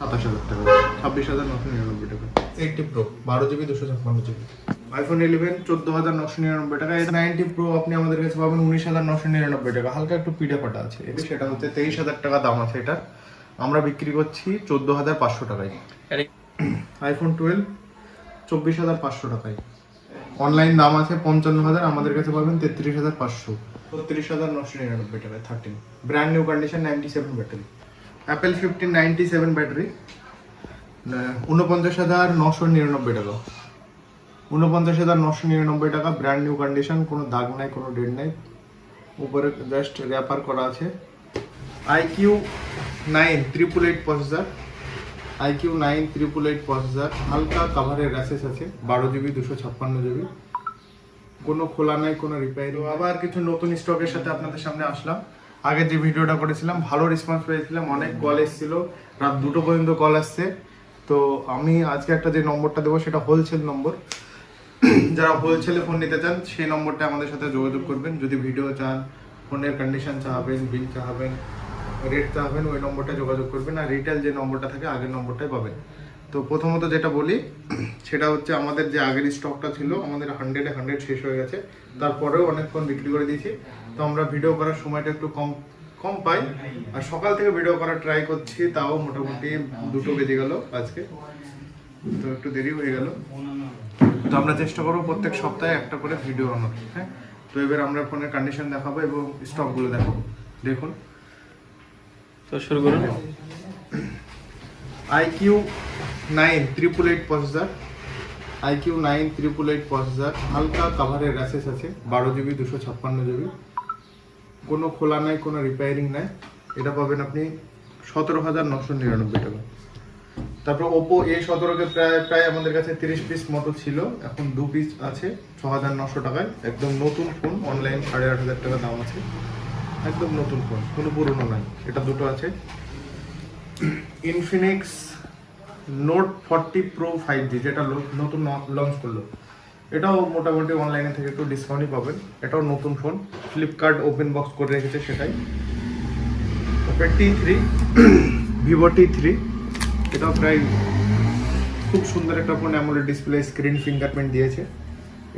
সাতাশ হাজার টাকা। ছাব্বিশ হাজার নশো নিরানব্বই টাকা। এইটটি প্রো বারো জিবি দুশো ছাপ্পান্ন জিবি। আইফোন ইলেভেন চোদ্দ হাজার নশো নিরানব্বই টাকা। এই নাইনটি প্রো আপনি আমাদের কাছে পাবেন উনিশ হাজার নশো নিরানব্বই টাকা। হালকা একটু পিঠে পাটা আছে। এটা সেটা হচ্ছে তেইশ হাজার টাকা দাম আছে এটা আমরা বিক্রি করছি চোদ্দ হাজার পাঁচশো টাকায়। আইফোন টুয়েলভ চব্বিশ হাজার পাঁচশো টাকায়। অনলাইন দাম আছে পঞ্চান্ন হাজার আমাদের কাছে পাবেন তেত্রিশ হাজার পাঁচশো। বত্রিশ হাজার নশো নিরানব্বই টাকায় thirteen brand new condition ninety seven battery Apple fifteen ninety seven battery উনপঞ্চাশ হাজার নশো নিরানব্বই টাকা। উনপঞ্চাশ হাজার নশো নিরানব্বই টাকা ব্র্যান্ড নিউ কন্ডিশন কোনো দাগ নাই, কোনো ডেট নাই। উপরে জাস্ট র্যাপার করা আছে। IQ nine triple eight processor IQ nine triple eight processor হালকা কাভারের র্যাসেস আছে, বারো জিবি দুশো ছাপ্পান্ন জিবি কোনো খোলা নাই, কোনো রিপেয়ারিং আবার কিছু নতুন স্টকের সাথে আপনাদের সামনে আসলাম। আগে যে ভিডিওটা করেছিলাম, ভালো রেসপন্স পেয়েছিলাম, অনেক কল এসেছিল। রাত দুটো পর্যন্ত কল আসছে। তো আমি আজকে একটা যে নম্বরটা দেবো, সেটা হোলসেল নম্বর। যারা হোলসেলে ফোন নিতে চান, সেই নম্বরটা আমাদের সাথে যোগাযোগ করবেন। যদি ভিডিও চান ফোনের কন্ডিশন চাহাবেন বিল চাহাবেন রেট চাহাবেন, ওই নম্বরটা যোগাযোগ করবেন। আর রিটেল যে নম্বরটা থাকে, আগের নম্বরটাই পাবেন। তো প্রথমত যেটা বলি সেটা হচ্ছে আমাদের যে আগের স্টকটা ছিল আমাদের হান্ড্রেডে হান্ড্রেড শেষ হয়ে গেছে। তারপরেও অনেক ফোন বিক্রি করে দিয়েছি। তো আমরা ভিডিও করার সময়টা একটু কম কম পাই। আর সকাল থেকে ভিডিও করার ট্রাই করছি তাও মোটামুটি দুটো বেজে গেল আজকে। তো একটু দেরি হয়ে গেল। তো আমরা চেষ্টা করব প্রত্যেক সপ্তাহে একটা করে ভিডিও আনার হ্যাঁ? তো এবার আমরা ফোনের কন্ডিশন দেখাবো এবং স্টকগুলো দেখাবো। দেখুন। তো শুরু করুন। IQ nine triple eight processor IQ nine triple eight processor হালকা কাভারের র্যাসেস আছে, বারো জিবি দুশো ছাপ্পান্ন জিবি কোনো খোলা নাই, কোনো রিপেয়ারিং নাই। এটা পাবেন আপনি সতেরো হাজার নশো নিরানব্বই টাকা। তারপর ওপো এ সতেরোকে প্রায় প্রায় আমাদের কাছে তিরিশ পিস মতো ছিল। এখন দু পিস আছে, ছ হাজার নশো টাকায়। একদম নতুন ফোন অনলাইন সাড়ে আট হাজার টাকা দাম আছে। একদম নতুন ফোন কোনো পুরনো নাই। এটা দুটো আছে। Infinix note forty pro five G যেটা নতুন লঞ্চ করল। এটাও মোটামুটি অনলাইনে থেকে একটু ডিসকাউন্টই পাবেন। এটাও নতুন ফোন ফ্লিপকার্ট ওপেন বক্স করে রেখেছে সেটাই। তারপরে T three Vivo T three এটাও প্রায় খুব সুন্দর একটা phone AMOLED display screen fingerprint দিয়েছে।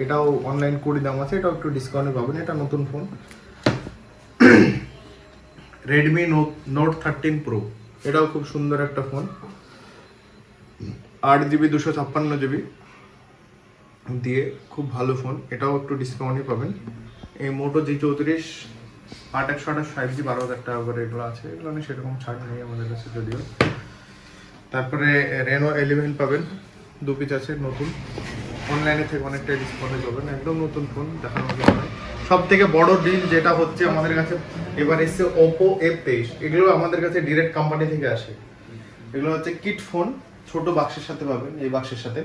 এটাও অনলাইন কুড়ি দাম আছে। এটাও একটু ডিসকাউন্টে পাবেন। এটা নতুন phone Redmi note note thirteen pro এটাও খুব সুন্দর একটা ফোন আট জিবি, দুশো ছাপ্পান্ন জিবি দিয়ে খুব ভালো ফোন। এটাও একটু ডিসকাউন্টই পাবেন। এই মোটো জি চৌত্রিশ, আট একশো আঠাশ ফাইভ জি বারো হাজার টাকা করে এগুলো আছে। এগুলো আমি সেরকম ছাড় নেই আমাদের কাছে যদিও। তারপরে রেনো এলিভেন পাবেন। দু পিস আছে নতুন। অনলাইনে থেকে অনেকটাই ডিসকাউন্টে পাবেন। একদম নতুন ফোন দেখানো যায় সব থেকে বড় ডিল যেটা হচ্ছে আমাদের কাছে, এবার এসছে ওপো এফ তেইশ। এগুলো আমাদের কাছে ডিরেক্ট কোম্পানি থেকে আসে। এগুলো হচ্ছে কিট ফোন ছোট বাক্সের সাথে পাবেন এই বাক্সের সাথে।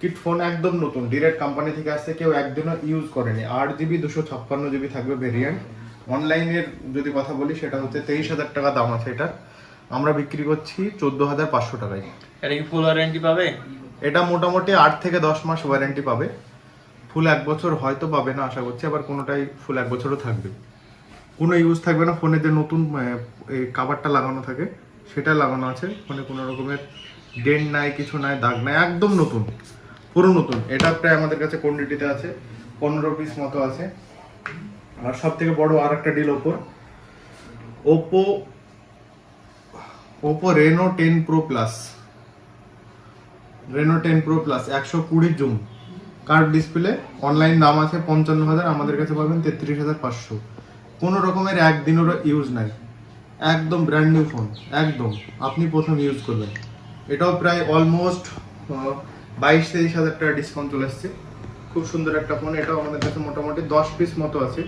কিট ফোন একদম নতুন ডিরেক্ট কোম্পানি থেকে আসছে কেউ একদিনও ইউজ করেনি। আট জিবি দুশো ছাপ্পান্ন জিবি থাকবে ভেরিয়েন্ট অনলাইনের যদি কথা বলি সেটা হচ্ছে তেইশ হাজার টাকা দাম আছে এটা আমরা বিক্রি করছি চোদ্দ হাজার পাঁচশো টাকায়। এটা কি ফুল ওয়ারেন্টি পাবে? এটা মোটামুটি আট থেকে দশ মাস ওয়ারেন্টি পাবে। ফুল এক বছর হয়তো পাবে না আশা করছি আবার কোনোটাই ফুল এক বছরও থাকবে। কোনো ইউজ থাকবে না ফোনে যে নতুন এই কাভারটা লাগানো থাকে সেটা লাগানো আছে। ফোনে কোনো রকমের ডেন্ট নাই, কিছু নাই, দাগ নাই, একদম নতুন, পুরো নতুন। এটা প্রায় আমাদের কাছে কোয়ান্টিটিতে আছে, পনেরো পিস মতো আছে। আর সব থেকে বড় আর একটা ডিল ওপোর Oppo Oppo Reno ten pro plus Reno ten pro plus একশো কুড়ি জুম। কার্ড ডিসপ্লে অনলাইন দাম আছে পঞ্চান্ন হাজার, আমাদের কাছে পাবেন তেত্রিশ হাজার পাঁচশো। কোনো রকমের একদিনেরও ইউজ নাই। একদম ব্র্যান্ড নিউ ফোন একদম। আপনি প্রথম ইউজ করবেন। এটাও প্রায় অলমোস্ট বাইশ তেইশ হাজার টাকা ডিসকাউন্ট চলে এসছে খুব সুন্দর একটা ফোন এটাও আমাদের কাছে মোটামুটি দশ পিস মতো আছে।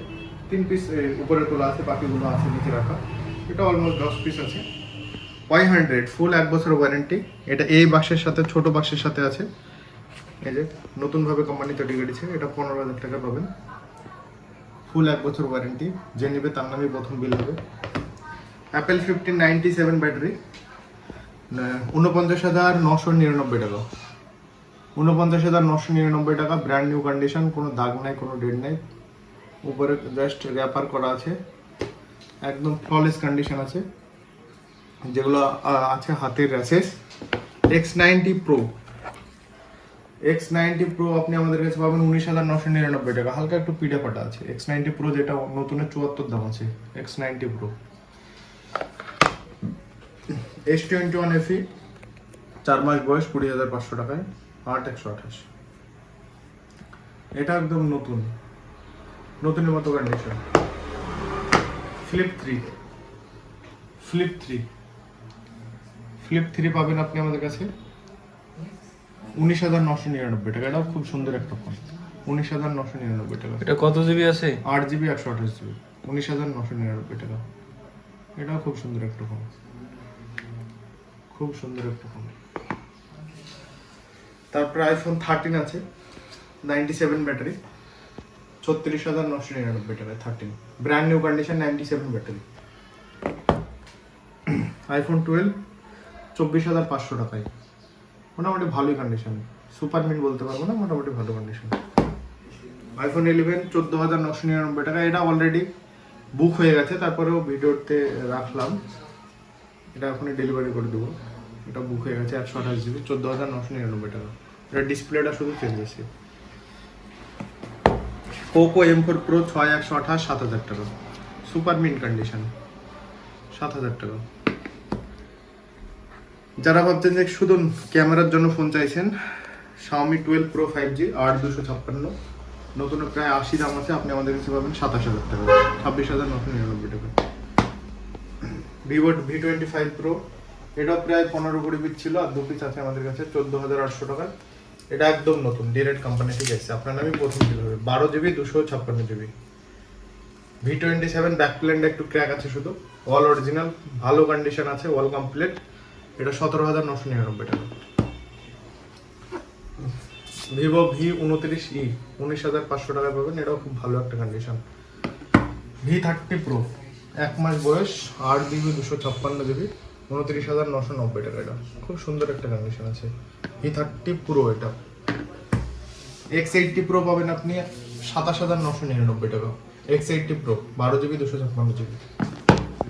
তিন পিস উপরে তোলা আছে, বাকিগুলো আছে, নিচে রাখা। এটা অলমোস্ট দশ পিস আছে। ওয়াই হান্ড্রেড ফুল এক বছর ওয়ারেন্টি এটা এই বাক্সের সাথে, ছোট বাক্সের সাথে আছে। এই যে, নতুনভাবে কোম্পানি তৈরি করেছে, এটা পনেরো হাজার টাকা পাবেন। ফুল এক বছর ওয়ারেন্টি যে নেবে, তার নামে প্রথম বিল হবে। Apple fifteen ninety seven battery উনপঞ্চাশ হাজার নশো নিরানব্বই টাকা। উনপঞ্চাশ হাজার নশো নিরানব্বই টাকা ব্র্যান্ড নিউ কন্ডিশন কোনো দাগ নাই, কোনো ডেট নাই। উপরে জাস্ট র্যাপার করা আছে। একদম ফ্ললেস কন্ডিশন আছে। যেগুলো আছে হাতের rashes X ninety pro X ninety pro আপনি আমাদের কাছে পাবেন উনিশ হাজার নশো নিরানব্বই টাকা। হালকা একটু পিঠে পাটা আছে। এক্স নাইনটি প্রো যেটা নতুনের চুয়াত্তর দাম আছে। X ninety pro S twenty one এফি চার মাস বয়স কুড়ি হাজার পাঁচশো টাকায় আট একশো আঠাশ। এটা একদম নতুন নতুনের মতো condition flip three flip three flip three পাবেন আপনি আমাদের কাছে। উনিশ হাজার নশো নিরানব্বই টাকা এটাও খুব সুন্দর একটা ফোন। উনিশ হাজার নশো নিরানব্বই টাকা। এটা কত জিবি আছে? আট জিবি একশো আঠাশ জিবি। উনিশ হাজার নশো নিরানব্বই টাকা। এটাও খুব সুন্দর একটা ফোন। খুব সুন্দর একটা ফোন তারপরে আইফোন থার্টিন আছে নাইনটি সেভেন ব্যাটারি ছত্রিশ হাজার নশো নিরানব্বই টাকায় thirteen brand new condition ninety seven battery iPhone twelve চব্বিশ হাজার পাঁচশো টাকায়। মোটামুটি ভালোই কন্ডিশন সুপার মিন বলতে পারব না, মোটামুটি ভালো কন্ডিশন আইফোন ইলেভেন চোদ্দ হাজার নশো নিরানব্বই টাকা এটা অলরেডি বুক হয়ে গেছে, তারপরেও ভিডিওতে রাখলাম। এটা এখনই ডেলিভারি করে দেবো। এটা বুক হয়ে গেছে একশো আঠাশ জিবি চোদ্দ হাজার নশো নিরানব্বই টাকা। এটা ডিসপ্লেটা শুধু চেঞ্জ আছে পোকো এম ফোর প্রো ছয় একশো আঠাশ, সাত হাজার টাকা। সুপার মিন কন্ডিশন সাত হাজার টাকা। যারা ভাবছেন যে শুধু ক্যামেরার জন্য ফোন চাইছেন, Xiaomi twelve pro five G আট দুশো ছাপ্পান্ন। নতুন প্রায় আশি দাম আছে, আপনি আমাদের কাছে পাবেন সাতাশ হাজার টাকা। ছাব্বিশ হাজার নশো নিরানব্বই টাকা। Vivo V twenty five pro এটাও প্রায় পনেরো কুড়ি পিস ছিল আর দু পিস আছে আমাদের কাছে, চোদ্দ হাজার আটশো টাকা এটা একদম নতুন ডিরেক্ট কোম্পানি থেকে এসেছে। আপনার নামই প্রথম ছিল হবে। বারো জিবি দুশো ছাপ্পান্ন GB V twenty seven back প্লেনটা একটু ক্র্যাক আছে শুধু। অল অরিজিনাল ভালো কন্ডিশন আছে অল কমপ্লিট এটা সতেরো হাজার নশো নিরানব্বই টাকা। ভিভো ভি উনত্রিশ ই উনিশ হাজার পাঁচশো টাকা পাবেন। এটাও খুব ভালো একটা কন্ডিশন ভি থার্টি প্রো এক মাস বয়স, আট জিবি দুশো ছাপ্পান্ন জিবি উনত্রিশ হাজার নশো নব্বই টাকা এটা। খুব সুন্দর একটা কন্ডিশন আছে। ভি থার্টি প্রো এটা। এক্স এইটটি প্রো পাবেন আপনি সাতাশ হাজার নশো নিরানব্বই টাকা। এক্স এইটটি প্রো বারো জিবি দুশো ছাপ্পান্ন জিবি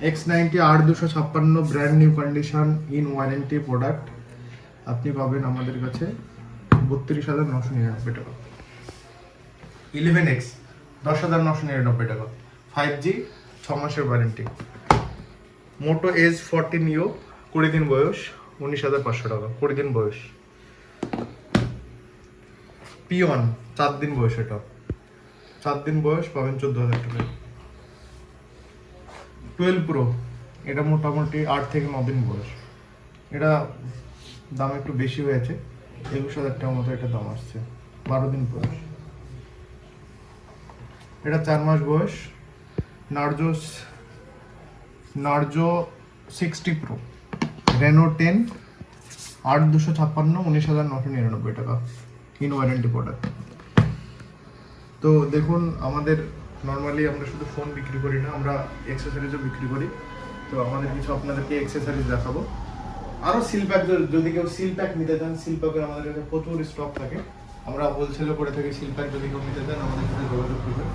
এক্স নাইনটি আট, দুশো ছাপ্পান্ন brand new condition in warranty product আপনি পাবেন আমাদের কাছে বত্রিশ হাজার নশো নিরানব্বই টাকা। ইলেভেন এক্স দশ হাজার নশো নিরানব্বই টাকা। ফাইভ জি ছ মাসের warranty Moto Edge fourteen U কুড়ি দিন বয়স, উনিশ হাজার পাঁচশো টাকা, কুড়ি দিন বয়স। পিওন, চার দিন বয়স এটা। চার দিন বয়স, পাবেন চোদ্দ হাজার টাকা। টুয়েলভ প্রো, এটা মোটামুটি আট থেকে ন দিন বয়স। এটা দাম একটু বেশি হয়েছে, একুশ হাজার টাকার মতো এটা দাম আসছে, বারো দিন বয়স। এটা চার মাস বয়স Narzo Narzo sixty pro Reno ten আট দুশো ছাপ্পান্ন, উনিশ হাজার নশো নিরানব্বই টাকা ইন ওয়ারেন্টি প্রোডাক্ট তো দেখুন, আমাদের নর্মালি আমরা শুধু ফোন বিক্রি করি না, আমরা এক্সেসরিজও বিক্রি করি। তো আমাদের কিছু আপনাদেরকে এক্সেসরিজ দেখাবো। আরও সিল প্যাক যদি কেউ সিল প্যাক নিতে চান সিল প্যাকের আমাদের কাছে প্রচুর স্টক থাকে। আমরা হোলসেলও করে থাকি সিল প্যাক যদি কেউ নিতে চান, আমাদের সাথে যোগাযোগ করবেন।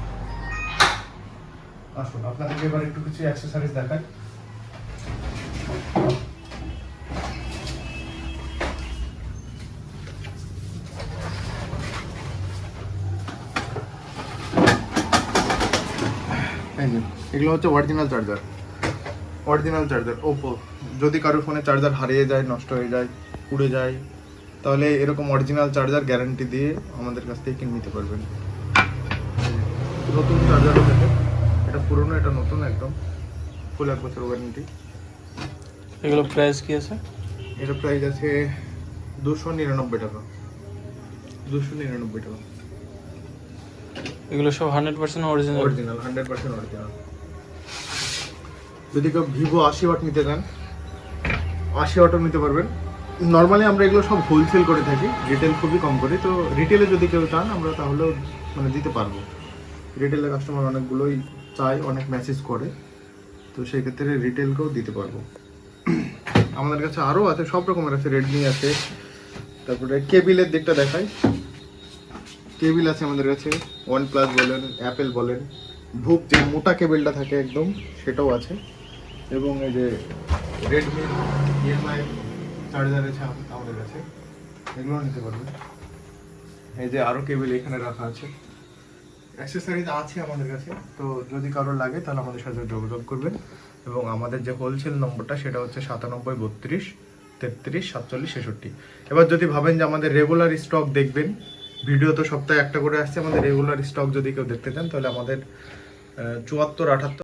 আসুন, আপনাদেরকে এবার একটু কিছু অ্যাক্সেসরিজ দেখাই। এগুলো হচ্ছে original charger original charger Oppo যদি কারোর ফোনে চার্জার হারিয়ে যায়, নষ্ট হয়ে যায়, পুড়ে যায়, তাহলে এরকম অরিজিনাল চার্জার গ্যারান্টি দিয়ে আমাদের কাছ থেকে কিনে নিতে পারবেন। নতুন চার্জারও থাকে পুরনো এটা নতুন একদম। ফুল এক বছর ওয়ারেন্টি এগুলো প্রাইস কি আছে? এটা প্রাইস আছে দুশো নিরানব্বই টাকা। দুশো নিরানব্বই টাকা। এগুলো সব hundred percent original original hundred percent original যদি কেউ ভিভো আশি ওয়াট নিতে চান আশি ওয়াটও নিতে পারবেন। নর্মালি আমরা এগুলো সব হোলসেল করে থাকি রিটেল খুবই কম করি। তো রিটেলে যদি কেউ চান আমরা তাহলেও মানে দিতে পারব। রিটেলের কাস্টমার অনেকগুলোই চায় অনেক মেসেজ করে। তো সেই ক্ষেত্রে রিটেলকেও দিতে পারব। আমাদের কাছে আরও আছে, সব রকমের আছে রেডমি আছে, তারপরে কেবিলের দিকটা দেখাই। কেবিল আছে আমাদের কাছে ওয়ান প্লাস বলেন অ্যাপেল বলেন ভুক যে মোটা কেবিলটা থাকে একদম, সেটাও আছে। এবং এই যে রেডমি ইএমআই চার্জার আছে আমাদের কাছে এগুলো নিতে পারবেন। এই যে আরও কেবল এখানে রাখা আছে। অ্যাক্সেসরিজ আছে আমাদের কাছে। তো যদি কারোর লাগে, তাহলে আমাদের সাথে যোগাযোগ করবেন। এবং আমাদের যে হোলসেল নম্বরটা, সেটা হচ্ছে সাতানব্বই, বত্রিশ, তেত্রিশ, সাতচল্লিশ, ছেষট্টি। এবার যদি ভাবেন যে আমাদের রেগুলার স্টক দেখবেন ভিডিও তো সপ্তাহে একটা করে আসছে, আমাদের রেগুলার স্টক যদি কেউ দেখতে চান, তাহলে আমাদের চুয়াত্তর, আটাত্তর